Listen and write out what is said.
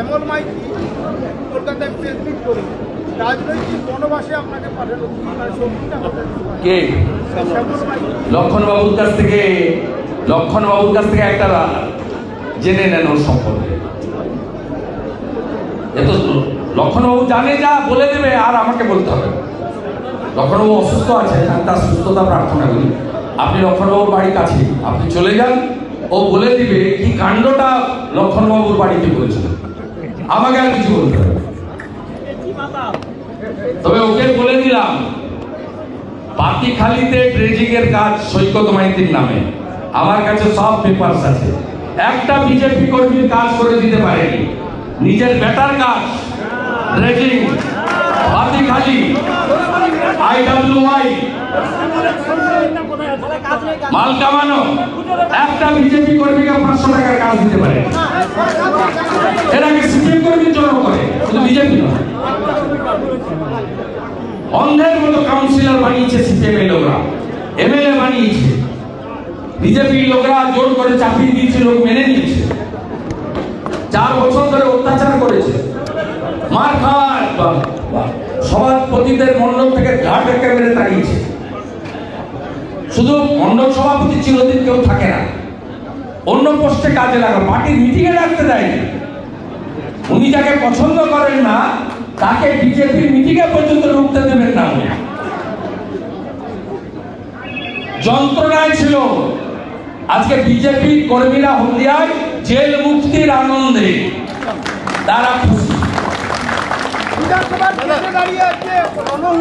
শ্যামল মাইতি কলকাতায় press meet করে। রাজনৈতিক বনবাসে আপনাকে পাঠানো। কি? মানে লক্ষণ বাবুর কাছ থেকে লক্ষণ বাবুর কাছ থেকে একটা জেনে নেন ওর সম্পর্কে। এ তো লক্ষণবাবু জানে যা বলে দেবে আর আমাকে বলতে হবে। লক্ষণবাবু অসুস্থ আছে আমি তার সুস্থতা প্রার্থনা করি। আপনি লক্ষণবাবুর বাড়ির কাছে আপনি চলে যান ও বলে দিবে কি কাণ্ডটা লক্ষণবাবুর বাড়িতে করেছিল আমাকে আর কিছু বলতে তবে ওকে বলে দিলাম পাতিখালিতে ড্রেজিং এর কাজ সৈকত মাইতির নামে। আমার কাছে সব পেপারস আছে। একটা বিজেপি কর্মীর কাজ করে দিতে পারেনি। নিজের বেটার কাজ ড্রেজিং পাতিখালি আইডব্লিউআই মাল কামানো। একটা বিজেপি কর্মীকে পাঁচশো টাকার কাজ দিতে পারে এর আগে সিপিএম কর্মীর জন্য করে শুধু বিজেপি নয় অন্ধের মতো কাউন্সিলর বানিয়েছে সিপিএম লোকরা। এমএলএ বানিয়েছে। বিজেপির লোকরা জোর করে চাপিয়ে দিয়েছে, লোক মেনে নিয়েছে। চার বছর ধরে অত্যাচার করেছে। মার খাওয়ার সভাপতিদের মণ্ডল থেকে ঘাট একটা মেরে তাড়িয়েছে। শুধু মণ্ডল সভাপতি চিরদিন কেউ থাকে না। অন্য পোস্টে কাজে লাগা পার্টির মিটিংয়ে রাখতে দেয়নি। উনি যাকে পছন্দ করেন না তাকে বিজেপির মিটিংয়ে পর্যন্ত ঢুকতে দেবেন না যন্ত্রণায় ছিল। আজকে বিজেপি কর্মীরা হলদিয়ায় জেল মুক্তির আনন্দে তারা খুশি।